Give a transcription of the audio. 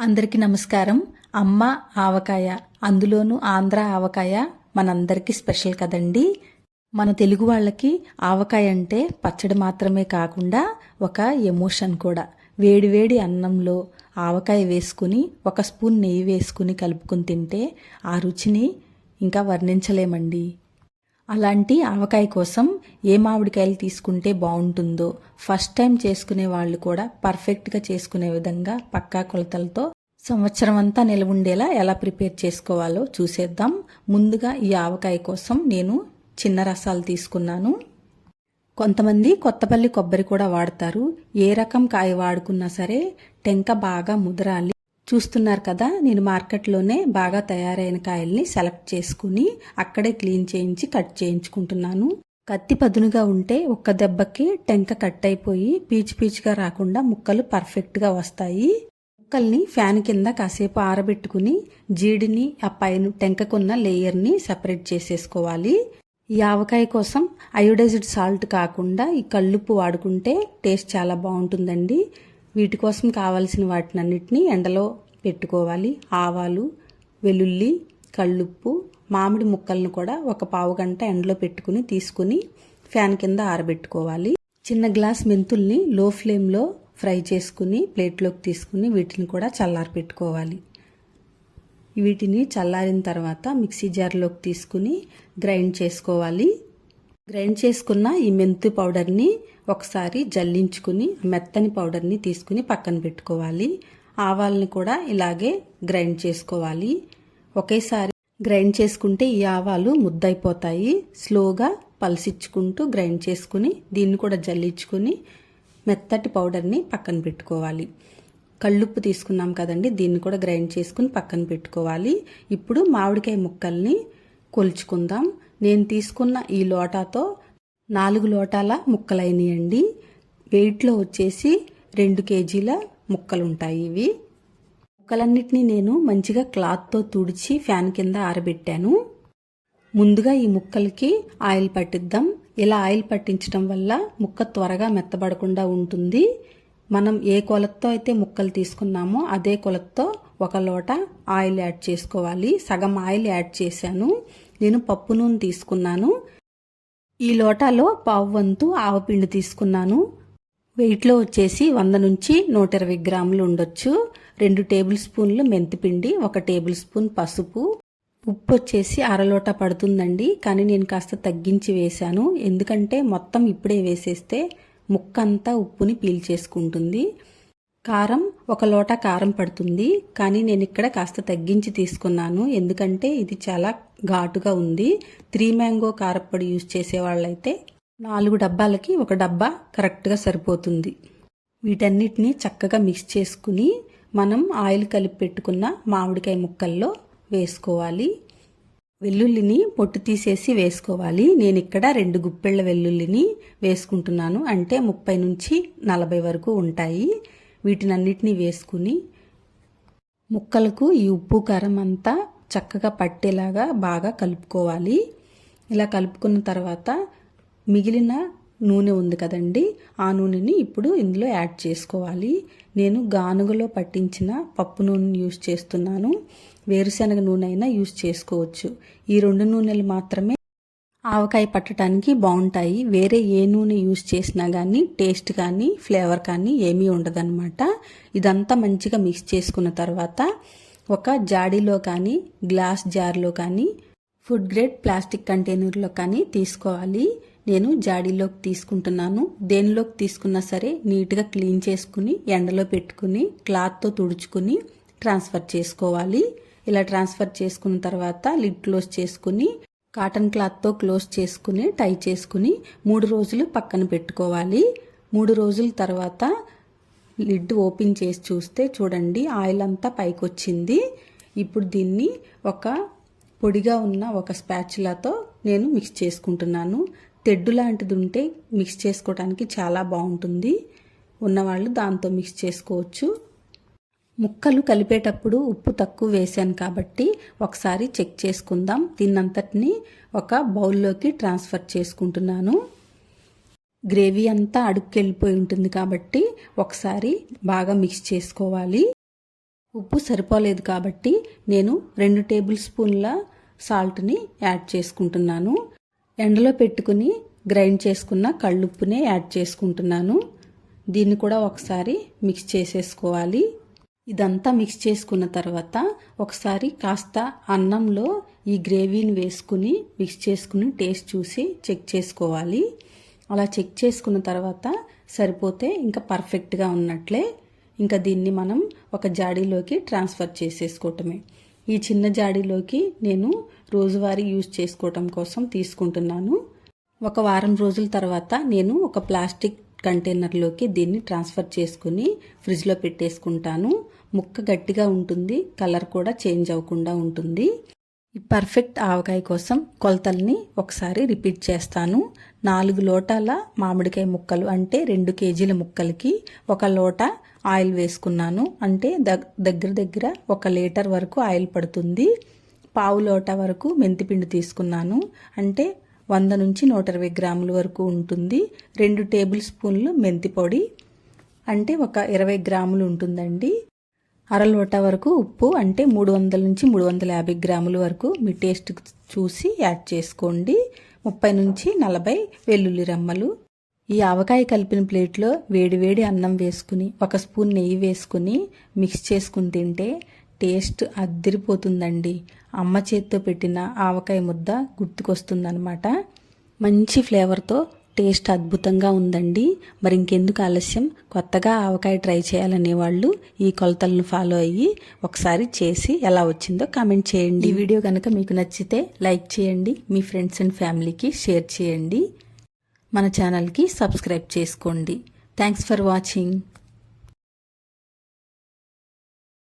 అందరికీ నమస్కారం. అమ్మ ఆవకాయ. అందులోనూ ఆంధ్ర ఆవకాయ మనందరికీ స్పెషల్ కదండి. మన తెలుగు వాళ్ళకి ఆవకాయ అంటే పచ్చడి మాత్రమే కాకుండా ఒక ఎమోషన్ కూడా. వేడివేడి అన్నంలో ఆవకాయ వేసుకుని ఒక స్పూన్ నెయ్యి వేసుకుని కలుపుకుని తింటే ఆ రుచిని ఇంకా వర్ణించలేమండి. అలాంటి ఆవకాయ కోసం ఏ మామిడికాయలు తీసుకుంటే బాగుంటుందో ఫస్ట్ టైం చేసుకునే వాళ్ళు కూడా పర్ఫెక్ట్గా చేసుకునే విధంగా పక్కా కొలతలతో సంవత్సరం అంతా నిలవుండేలా ఎలా ప్రిపేర్ చేసుకోవాలో చూసేద్దాం. ముందుగా ఈ ఆవకాయ కోసం నేను చిన్న రసాలు తీసుకున్నాను. కొంతమంది కొత్తపల్లి కొబ్బరి కూడా వాడతారు. ఏ రకం కాయ వాడుకున్నా సరే టెంక బాగా ముదరాలి. చూస్తున్నారు కదా నేను మార్కెట్లోనే బాగా తయారైన కాయల్ని సెలెక్ట్ చేసుకుని అక్కడే క్లీన్ చేయించి కట్ చేయించుకుంటున్నాను. కత్తి పదునుగా ఉంటే ఒక్క దెబ్బకి టెంక కట్ అయిపోయి పీచు పీచుగా రాకుండా ముక్కలు పర్ఫెక్ట్గా వస్తాయి. ముక్కల్ని ఫ్యాన్ కింద కాసేపు ఆరబెట్టుకుని జీడిని ఆ పైన టెంకకున్న లేయర్ని సెపరేట్ చేసేసుకోవాలి. ఈ ఆవకాయ కోసం అయోడైజ్డ్ సాల్ట్ కాకుండా ఈ కళ్ళుప్పు వాడుకుంటే టేస్ట్ చాలా బాగుంటుందండి. వీటి కోసం కావాల్సిన వాటినన్నిటినీ ఎండలో పెట్టుకోవాలి. ఆవాలు వెల్లుల్లి కళ్ళుప్పు మామిడి ముక్కలను కూడా ఒక పావు గంట ఎండలో పెట్టుకుని తీసుకుని ఫ్యాన్ కింద ఆరబెట్టుకోవాలి. చిన్న గ్లాస్ మెంతుల్ని లో ఫ్లేమ్లో ఫ్రై చేసుకుని ప్లేట్లోకి తీసుకుని వీటిని కూడా చల్లారి పెట్టుకోవాలి వీటిని చల్లారిన తర్వాత మిక్సీ జార్లోకి తీసుకుని గ్రైండ్ చేసుకోవాలి. గ్రైండ్ చేసుకున్న ఈ మెంతు పౌడర్ని ఒకసారి జల్లించుకుని మెత్తని పౌడర్ని తీసుకుని పక్కన పెట్టుకోవాలి. ఆవాలని కూడా ఇలాగే గ్రైండ్ చేసుకోవాలి. ఒకేసారి గ్రైండ్ చేసుకుంటే ఈ ఆవాలు ముద్దయిపోతాయి. స్లోగా పలసిచ్చుకుంటూ గ్రైండ్ చేసుకుని దీన్ని కూడా జల్లించుకుని మెత్తటి పౌడర్ని పక్కన పెట్టుకోవాలి. కళ్ళుప్పు తీసుకున్నాం కదండి దీన్ని కూడా గ్రైండ్ చేసుకుని పక్కన పెట్టుకోవాలి. ఇప్పుడు మామిడికాయ ముక్కల్ని కొలుచుకుందాం. నేను తీసుకున్న ఈ లోటాతో నాలుగు లోటాల ముక్కలైనయండి. వెయిట్లో వచ్చేసి రెండు కేజీల ముక్కలు ఉంటాయి ఇవి. ముక్కలన్నిటినీ నేను మంచిగా క్లాత్తో తుడిచి ఫ్యాన్ కింద ఆరబెట్టాను. ముందుగా ఈ ముక్కలకి ఆయిల్ పట్టిద్దాం. ఇలా ఆయిల్ పట్టించడం వల్ల ముక్క త్వరగా మెత్తబడకుండా ఉంటుంది. మనం ఏ కొలతతో అయితే ముక్కలు తీసుకున్నామో అదే కొలతతో ఒక లోట ఆయిల్ యాడ్ చేసుకోవాలి. సగం ఆయిల్ యాడ్ చేశాను. నేను పప్పు నూనె తీసుకున్నాను. ఈ లోటాలో పావు వంతు ఆవపిండి తీసుకున్నాను. వెయిట్లో వచ్చేసి వంద నుంచి నూట ఇరవై గ్రాములు ఉండొచ్చు. రెండు టేబుల్ స్పూన్లు మెంతిపిండి ఒక టేబుల్ స్పూన్ పసుపు. ఉప్పు వచ్చేసి అరలోట పడుతుందండి కానీ నేను కాస్త తగ్గించి వేశాను. ఎందుకంటే మొత్తం ఇప్పుడే వేసేస్తే ముక్క అంతా ఉప్పుని పీల్చేసుకుంటుంది. కారం ఒక లోట కారం పడుతుంది. కానీ నేను ఇక్కడ కాస్త తగ్గించి తీసుకున్నాను. ఎందుకంటే ఇది చాలా ఘాటుగా ఉంది. త్రీ మ్యాంగో కారప్పొడి యూజ్ చేసే వాళ్ళైతే నాలుగు డబ్బాలకి ఒక డబ్బా కరెక్ట్గా సరిపోతుంది. వీటన్నిటిని చక్కగా మిక్స్ చేసుకుని మనం ఆయిల్ కలిపి పెట్టుకున్న మామిడికాయ ముక్కల్లో వేసుకోవాలి. వెల్లుల్లిని పొట్టు తీసేసి వేసుకోవాలి. నేను ఇక్కడ రెండు గుప్పెళ్ళ వెల్లుల్లిని వేసుకుంటున్నాను. అంటే ముప్పై నుంచి నలభై వరకు ఉంటాయి. వీటినన్నిటినీ వేసుకుని ముక్కలకు ఈ ఉప్పు కారం అంతా చక్కగా పట్టేలాగా బాగా కలుపుకోవాలి. ఇలా కలుపుకున్న తర్వాత మిగిలిన నూనె ఉంది కదండి ఆ నూనెని ఇప్పుడు ఇందులో యాడ్ చేసుకోవాలి. నేను గానుగలో పట్టించిన పప్పు నూనె యూస్ చేస్తున్నాను. వేరుశనగ నూనె అయినా యూస్ చేసుకోవచ్చు. ఈ రెండు నూనెలు మాత్రమే ఆవకాయ పట్టడానికి బాగుంటాయి. వేరే ఏ నూనె యూస్ చేసినా కానీ టేస్ట్ కానీ ఫ్లేవర్ కానీ ఏమీ ఉండదన్నమాట. ఇదంతా మంచిగా మిక్స్ చేసుకున్న తర్వాత ఒక జాడీలో కానీ గ్లాస్ జార్లో కానీ ఫుడ్ గ్రేడ్ ప్లాస్టిక్ కంటైనర్లో కానీ తీసుకోవాలి. నేను జాడీలోకి తీసుకుంటున్నాను. దేనిలోకి తీసుకున్నా సరే నీట్గా క్లీన్ చేసుకుని ఎండలో పెట్టుకుని క్లాత్తో తుడుచుకుని ట్రాన్స్ఫర్ చేసుకోవాలి. ఇలా ట్రాన్స్ఫర్ చేసుకున్న తర్వాత లిడ్ క్లోజ్ చేసుకుని కాటన్ క్లాత్తో క్లోజ్ చేసుకుని టై చేసుకుని మూడు రోజులు పక్కన పెట్టుకోవాలి. మూడు రోజుల తర్వాత లిడ్ ఓపెన్ చేసి చూస్తే చూడండి ఆయిల్ అంతా పైకి వచ్చింది ఇప్పుడు దీన్ని ఒక పొడిగా ఉన్న ఒక స్పాచులాతో నేను మిక్స్ చేసుకుంటున్నాను. తెడ్డు లాంటిది ఉంటే మిక్స్ చేసుకోవడానికి చాలా బాగుంటుంది. ఉన్నవాళ్ళు దాంతో మిక్స్ చేసుకోవచ్చు. ముక్కలు కలిపేటప్పుడు ఉప్పు తక్కువ వేశాను కాబట్టి ఒకసారి చెక్ చేసుకుందాం. దీన్నంతటిని ఒక బౌల్లోకి ట్రాన్స్ఫర్ చేసుకుంటున్నాను. గ్రేవీ అంతా అడుక్కెళ్ళిపోయి ఉంటుంది కాబట్టి ఒకసారి బాగా మిక్స్ చేసుకోవాలి. ఉప్పు సరిపోలేదు కాబట్టి నేను రెండు టేబుల్ స్పూన్ల సాల్ట్ని యాడ్ చేసుకుంటున్నాను. ఎండలో పెట్టుకుని గ్రైండ్ చేసుకున్న కళ్ళుప్పునే యాడ్ చేసుకుంటున్నాను. దీన్ని కూడా ఒకసారి మిక్స్ చేసేసుకోవాలి. ఇదంతా మిక్స్ చేసుకున్న తర్వాత ఒకసారి కాస్త అన్నంలో ఈ గ్రేవీని వేసుకుని మిక్స్ చేసుకుని టేస్ట్ చూసి చెక్ చేసుకోవాలి. అలా చెక్ చేసుకున్న తర్వాత సరిపోతే ఇంకా పర్ఫెక్ట్గా ఉన్నట్లే ఇంకా దీన్ని మనం ఒక జాడీలోకి ట్రాన్స్ఫర్ చేసేసుకోవటమే. ఈ చిన్న జాడీలోకి నేను రోజువారీ యూజ్ చేసుకోవటం కోసం తీసుకుంటున్నాను. ఒక వారం రోజుల తర్వాత నేను ఒక ప్లాస్టిక్ కంటైనర్లోకి దీన్ని ట్రాన్స్ఫర్ చేసుకుని ఫ్రిడ్జ్లో పెట్టేసుకుంటాను. ముక్క గట్టిగా ఉంటుంది కలర్ కూడా చేంజ్ అవ్వకుండా ఉంటుంది. ఈ పర్ఫెక్ట్ ఆవకాయ కోసం కొలతల్ని ఒకసారి రిపీట్ చేస్తాను. నాలుగు లోటాల మామిడికాయ ముక్కలు అంటే రెండు కేజీల ముక్కలకి ఒక లోట ఆయిల్ వేసుకున్నాను. అంటే దగ్గర దగ్గర ఒక లీటర్ వరకు ఆయిల్ పడుతుంది. పావు లోట వరకు మెంతిపిండి తీసుకున్నాను. అంటే వంద నుంచి నూట ఇరవై గ్రాముల వరకు ఉంటుంది. రెండు టేబుల్ స్పూన్లు మెంతి పొడి అంటే ఒక ఇరవై గ్రాములు ఉంటుందండి. అర లోటా వరకు ఉప్పు అంటే మూడు వందల నుంచి మూడు వందల యాభై గ్రాముల వరకు మీ టేస్ట్ చూసి యాడ్ చేసుకోండి. ముప్పై నుంచి నలభై వెల్లుల్లి రెమ్మలు. ఈ ఆవకాయ కలిపిన ప్లేట్లో వేడి వేడి అన్నం వేసుకుని ఒక స్పూన్ నెయ్యి వేసుకుని మిక్స్ చేసుకుని తింటే టేస్ట్ అద్దిరిపోతుందండి. అమ్మ చేత్తో పెట్టిన ఆవకాయ ముద్ద గుర్తుకొస్తుందనమాట మంచి ఫ్లేవర్తో టేస్ట్ అద్భుతంగా ఉందండి. మరి ఇంకెందుకు ఆలస్యం? కొత్తగా ఆవకాయ ట్రై చేయాలనే వాళ్ళు ఈ కొలతలను ఫాలో అయ్యి ఒకసారి చేసి ఎలా వచ్చిందో కామెంట్ చేయండి. ఈ వీడియో కనుక మీకు నచ్చితే లైక్ చేయండి మీ ఫ్రెండ్స్ అండ్ ఫ్యామిలీకి షేర్ చేయండి. మన ఛానల్కి సబ్స్క్రైబ్ చేసుకోండి. Thanks for watching.